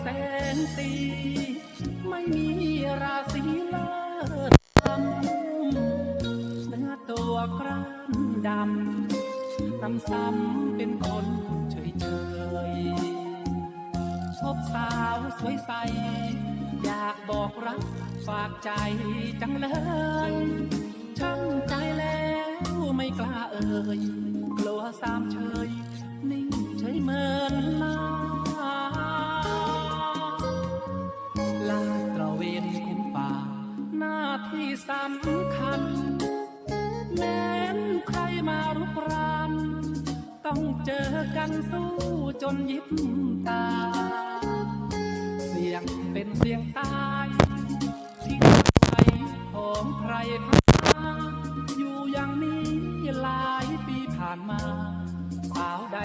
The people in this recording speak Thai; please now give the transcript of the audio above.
แสนสี ไม่มีราศีเลิศทำเนื้อตัวกร้านดำนำซ้ำเป็นคนเฉยเฉยๆชอบสาวสวยใส อยากบอกรักฝากใจจังเลยช่างใจแล้วไม่กล้าเอ่ยกลัวสามเชยนิ่ เวนคุ้มป่า หน้าที่สำคัญแม้นใครมารุกราน ต้องเจอกันสู้จนยิบตา เสียงเป็นเสียงตายที่ใครของใครพาอยู่อย่างนี้หลายปีผ่านมา สาวใด